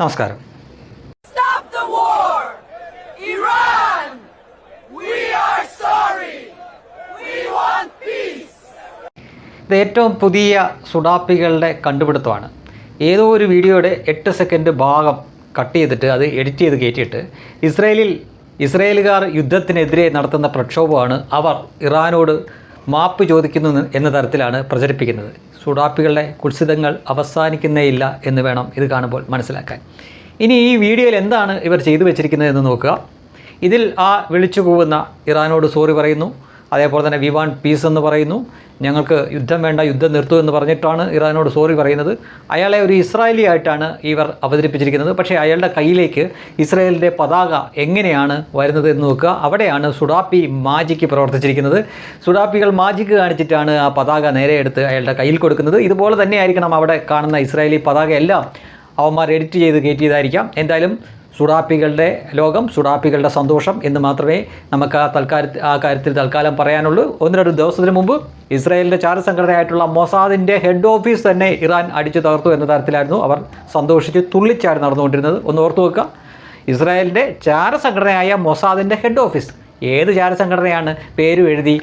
നമസ്കാരം! ഇത് ഏറ്റവും പുതിയ സുഡാപ്പികളുടെ കണ്ടുപിടുത്തമാണ്. ഏതോ ഒരു വീഡിയോയുടെ എട്ട് സെക്കൻഡ് ഭാഗം കട്ട് ചെയ്തിട്ട് അത് എഡിറ്റ് ചെയ്ത് കയറ്റിയിട്ട് ഇസ്രയേലിൽ ഇസ്രയേലുകാർ യുദ്ധത്തിനെതിരെ നടത്തുന്ന പ്രക്ഷോഭമാണ് അവർ ഇറാനോട് മാപ്പ് ചോദിക്കുന്നു എന്ന തരത്തിലാണ് പ്രചരിപ്പിക്കുന്നത്. സുഡാപ്പികളുടെ കുത്സിതങ്ങൾ അവസാനിക്കുന്നേയില്ല എന്ന് വേണം ഇത് കാണുമ്പോൾ മനസ്സിലാക്കാൻ. ഇനി ഈ വീഡിയോയിൽ എന്താണ് ഇവർ ചെയ്തു വെച്ചിരിക്കുന്നത് എന്ന് നോക്കുക. ഇതിൽ ആ വിളിച്ചു കൂവുന്ന ഇറാനോട് സോറി പറയുന്നു. അതേപോലെ തന്നെ വി വാണ്ട് പീസ് എന്ന് പറയുന്നു. ഞങ്ങൾക്ക് യുദ്ധം വേണ്ട യുദ്ധം നിർത്തൂ എന്ന് പറഞ്ഞിട്ടാണ് ഇറാനോട് സോറി പറയുന്നത്. അയാളെ ഒരു ഇസ്രായേലി ആയിട്ടാണ് ഇവർ അവതരിപ്പിച്ചിരിക്കുന്നത്. പക്ഷേ അയാളുടെ കയ്യിലേക്ക് ഇസ്രായേലിന്റെ പതാക എങ്ങനെയാണ് വരുന്നത് എന്ന് നോക്കുക. അവിടെയാണ് സുഡാപ്പി മാജിക്ക് പ്രവർത്തിച്ചിരിക്കുന്നത്. സുഡാപ്പികൾ മാജിക്ക് കാണിച്ചിട്ടാണ് ആ പതാക നേരെ എടുത്ത് അയാളുടെ കയ്യിൽ കൊടുക്കുന്നത്. ഇതുപോലെ തന്നെയായിരിക്കണം അവിടെ കാണുന്ന ഇസ്രായേലി പതാക എല്ലാം അവന്മാർ എഡിറ്റ് ചെയ്ത് കയറ്റിയതായിരിക്കാം. എന്തായാലും സുഡാപ്പികളുടെ ലോകം സുഡാപ്പികളുടെ സന്തോഷം എന്ന് മാത്രമേ നമുക്ക് ആ തൽക്കാല ആ കാര്യത്തിൽ തൽക്കാലം പറയാനുള്ളൂ. ഒന്ന് രണ്ട് ദിവസത്തിന് മുമ്പ് ഇസ്രായേലിന്റെ ചാര സംഘടനയായിട്ടുള്ള മൊസാദിന്റെ ഹെഡ് ഓഫീസ് തന്നെ ഇറാൻ അടിച്ചു തകർത്തു എന്ന തരത്തിലായിരുന്നു അവർ സന്തോഷിച്ച് തുള്ളിച്ചാടി നടന്നുകൊണ്ടിരുന്നത്. ഒന്ന് ഓർത്തു വെക്കുക. ഇസ്രായേലിന്റെ ചാര സംഘടനയായ മൊസാദിന്റെ ഹെഡ് ഓഫീസ് ഏത് ചാരസംഘടനയാണ് പേരും എഴുതി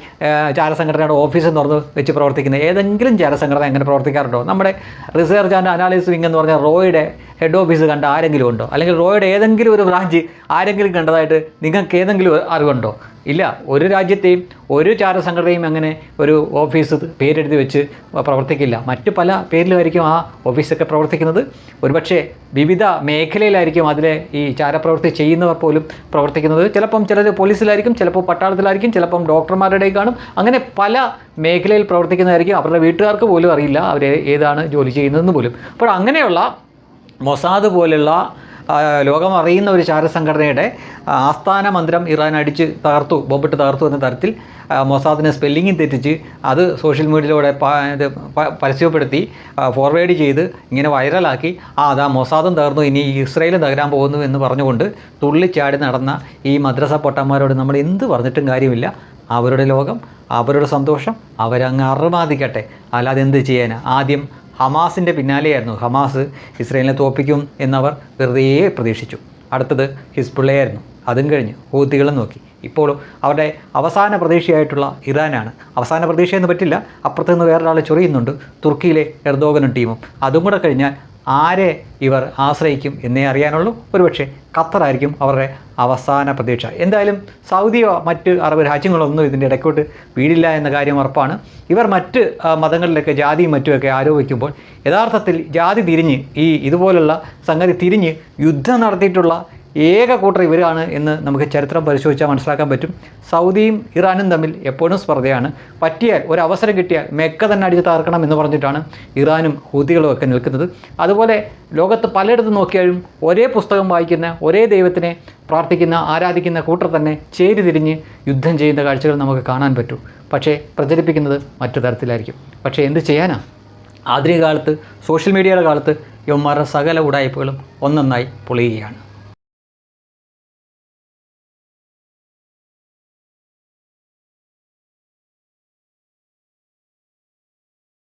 ചാരസംഘടനയുടെ ഓഫീസ് തുറന്ന് വെച്ച് പ്രവർത്തിക്കുന്നത്? ഏതെങ്കിലും ചാരസംഘടന എങ്ങനെ പ്രവർത്തിക്കാറുണ്ടോ? നമ്മുടെ റിസർച്ച് ആൻഡ് അനാലിസിസ് വിങ് എന്ന് പറഞ്ഞാൽ റോയുടെ ഹെഡ് ഓഫീസ് കണ്ട ആരെങ്കിലും ഉണ്ടോ? അല്ലെങ്കിൽ റോയുടെ ഏതെങ്കിലും ഒരു ബ്രാഞ്ച് ആരെങ്കിലും കണ്ടതായിട്ട് നിങ്ങൾക്ക് ഏതെങ്കിലും അറിവുണ്ടോ? ഇല്ല ഒരു രാജ്യത്തെയും ഒരു ചാരസംഘടനയും അങ്ങനെ ഒരു ഓഫീസ് പേരെഴുതി വെച്ച് പ്രവർത്തിക്കില്ല. മറ്റു പല പേരിലുമായിരിക്കും ആ ഓഫീസൊക്കെ പ്രവർത്തിക്കുന്നത്. ഒരുപക്ഷെ വിവിധ മേഖലയിലായിരിക്കും അതിലെ ഈ ചാരപ്രവൃത്തി ചെയ്യുന്നവർ പോലും പ്രവർത്തിക്കുന്നത്. ചിലപ്പം ചിലർ പോലീസിലായിരിക്കും ചിലപ്പോൾ പട്ടാളത്തിലായിരിക്കും ചിലപ്പം ഡോക്ടർമാരുടെ കാണും. അങ്ങനെ പല മേഖലയിൽ പ്രവർത്തിക്കുന്നതായിരിക്കും. അവരുടെ വീട്ടുകാർക്ക് പോലും അറിയില്ല അവർ ഏതാണ് ജോലി ചെയ്യുന്നതെന്ന് പോലും. അപ്പോൾ അങ്ങനെയുള്ള മൊസാദ് പോലുള്ള ലോകം അറിയുന്ന ഒരു ചാരസംഘടനയുടെ ആസ്ഥാന മന്ദിരം ഇറാൻ അടിച്ച് തകർത്തു ബോംബിട്ട് തകർത്തു എന്ന തരത്തിൽ മൊസാദിനെ സ്പെല്ലിങ്ങും തെറ്റിച്ച് അത് സോഷ്യൽ മീഡിയയിലൂടെ ഇത് പരസ്യപ്പെടുത്തി ഫോർവേഡ് ചെയ്ത് ഇങ്ങനെ വൈറലാക്കി ആ അതാ മൊസാദും തകർന്നു ഇനി ഇസ്രയേലും തകരാൻ പോകുന്നു എന്ന് പറഞ്ഞുകൊണ്ട് തുള്ളിച്ചാടി നടന്ന ഈ മദ്രസ പൊട്ടന്മാരോട് നമ്മൾ എന്ത് പറഞ്ഞിട്ടും കാര്യമില്ല. അവരുടെ ലോകം അവരുടെ സന്തോഷം അവരങ്ങ് അറുമാദിക്കട്ടെ അല്ലാതെ എന്ത് ചെയ്യാൻ ആദ്യം ഹമാസിന്റെ പിന്നാലെയായിരുന്നു. ഹമാസ് ഇസ്രയേലിനെ തോപ്പിക്കും എന്നവർ വെറുതെ പ്രതീക്ഷിച്ചു. അടുത്തത് ഹിസ്ബുള്ളയായിരുന്നു. അതും കഴിഞ്ഞ് ഹൂത്തികളും നോക്കി. ഇപ്പോൾ അവരുടെ അവസാന പ്രതീക്ഷയായിട്ടുള്ള ഇറാനാണ്. അവസാന പ്രതീക്ഷയെന്ന് പറ്റില്ല. അപ്പുറത്ത് നിന്ന് വേറൊരാളെ ചൊറിയുന്നുണ്ട്. തുർക്കിയിലെ എർദോഗനും ടീമും. അതും കൂടെ കഴിഞ്ഞാൽ ആരെ ഇവർ ആശ്രയിക്കും എന്നേ അറിയാനുള്ളൂ. ഒരുപക്ഷെ ഖത്തറായിരിക്കും അവരുടെ അവസാന പ്രതീക്ഷ. എന്തായാലും സൗദിയോ മറ്റ് അറബ് രാജ്യങ്ങളൊന്നും ഇതിന്റെ ഇടയ്ക്കോട്ട് വീടില്ല എന്ന കാര്യം ഉറപ്പാണ്. ഇവർ മറ്റ് മതങ്ങളിലൊക്കെ ജാതിയും മറ്റുമൊക്കെ ആരോപിക്കുമ്പോൾ യഥാർത്ഥത്തിൽ ജാതി തിരിഞ്ഞ് ഈ ഇതുപോലുള്ള സംഗതി തിരിഞ്ഞ് യുദ്ധം നടത്തിയിട്ടുള്ള ഏക കൂട്ടർ ഇവരാണ് എന്ന് നമുക്ക് ചരിത്രം പരിശോധിച്ചാൽ മനസ്സിലാക്കാൻ പറ്റും. സൗദിയും ഇറാനും തമ്മിൽ എപ്പോഴും സ്പർദ്ധയാണ്. പറ്റിയാൽ ഒരു അവസരം കിട്ടിയാൽ മെക്ക തന്നെ അടിച്ച് തകർക്കണം എന്ന് പറഞ്ഞിട്ടാണ് ഇറാനും ഹൂതികളും ഒക്കെ നിൽക്കുന്നത്. അതുപോലെ ലോകത്ത് പലയിടത്തും നോക്കിയാലും ഒരേ പുസ്തകം വായിക്കുന്ന ഒരേ ദൈവത്തിനെ പ്രാർത്ഥിക്കുന്ന ആരാധിക്കുന്ന കൂട്ടർ തന്നെ ചേരി തിരിഞ്ഞ് യുദ്ധം ചെയ്യുന്ന കാഴ്ചകൾ നമുക്ക് കാണാൻ പറ്റൂ. പക്ഷേ പ്രചരിപ്പിക്കുന്നത് മറ്റു തരത്തിലായിരിക്കും. പക്ഷേ എന്ത് ചെയ്യാനാ? ആധുനിക കാലത്ത് സോഷ്യൽ മീഡിയയുടെ കാലത്ത് യവന്മാരുടെ സകല ഉടായ്പകളും ഒന്നൊന്നായി പൊളിയുകയാണ്.